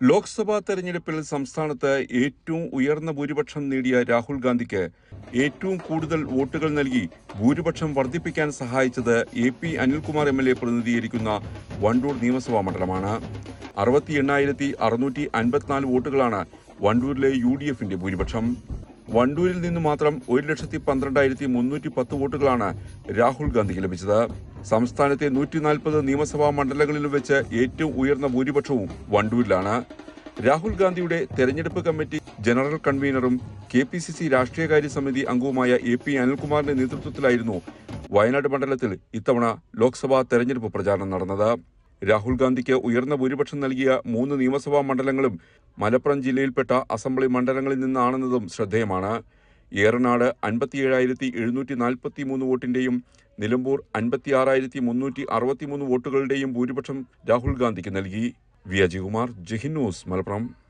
ലോക്സഭാ തെരഞ്ഞെടുപ്പിൽ സംസ്ഥാനത്ത് ഏറ്റവും ഉയർന്ന ഭൂരിപക്ഷം നേടിയ രാഹുൽ ഗാന്ധിക്ക് ഏറ്റവും കൂടുതൽ വോട്ടുകൾ നൽകി ഭൂരിപക്ഷം വർദ്ധിപ്പിക്കാൻ സഹായിച്ചത് A P Anilkumar M L A പ്രതിനിധീകരിക്കുന്ന വണ്ടൂർ നിയമസഭാ മണ്ഡലമാണ്. അറുപത്തി എണ്ണായിരത്തി അറുന്നൂറ്റി അൻപത്തിനാല് വോട്ടുകളാണ് വണ്ടൂരിലെ യു ഡി എഫിന്റെ ഭൂരിപക്ഷം. വണ്ടൂരിൽ നിന്ന് മാത്രം ഒരു ലക്ഷത്തി പന്ത്രണ്ടായിരത്തി മുന്നൂറ്റി പത്ത് വോട്ടുകളാണ് രാഹുൽ ഗാന്ധിക്ക് ലഭിച്ചത്. സംസ്ഥാനത്തെ നൂറ്റി നാൽപ്പത് നിയമസഭാ മണ്ഡലങ്ങളിലും വെച്ച് ഏറ്റവും ഉയർന്ന ഭൂരിപക്ഷവും വണ്ടൂരിലാണ്. രാഹുൽ ഗാന്ധിയുടെ തെരഞ്ഞെടുപ്പ് കമ്മിറ്റി ജനറൽ കൺവീനറും കെ പി സി സി രാഷ്ട്രീയകാര്യ സമിതി അംഗവുമായ എ പി അനിൽകുമാറിന്റെ നേതൃത്വത്തിലായിരുന്നു വയനാട് മണ്ഡലത്തിൽ ഇത്തവണ ലോക്സഭാ തെരഞ്ഞെടുപ്പ് പ്രചാരണം നടന്നത്. രാഹുൽ ഗാന്ധിക്ക് ഉയർന്ന ഭൂരിപക്ഷം നൽകിയ മൂന്ന് നിയമസഭാ മണ്ഡലങ്ങളും മലപ്പുറം ജില്ലയിൽപ്പെട്ട അസംബ്ലി മണ്ഡലങ്ങളിൽ നിന്നാണെന്നതും ശ്രദ്ധേയമാണ്. ഏറനാട് അൻപത്തിയേഴായിരത്തി എഴുന്നൂറ്റി നാൽപ്പത്തി മൂന്ന് വോട്ടിന്റെയും നിലമ്പൂർ അൻപത്തിയാറായിരത്തി മുന്നൂറ്റി അറുപത്തിമൂന്ന് വോട്ടുകളുടെയും ഭൂരിപക്ഷം രാഹുൽ ഗാന്ധിക്ക് നൽകി. വി അജികുമാർ ജഹിൻ മലപ്പുറം.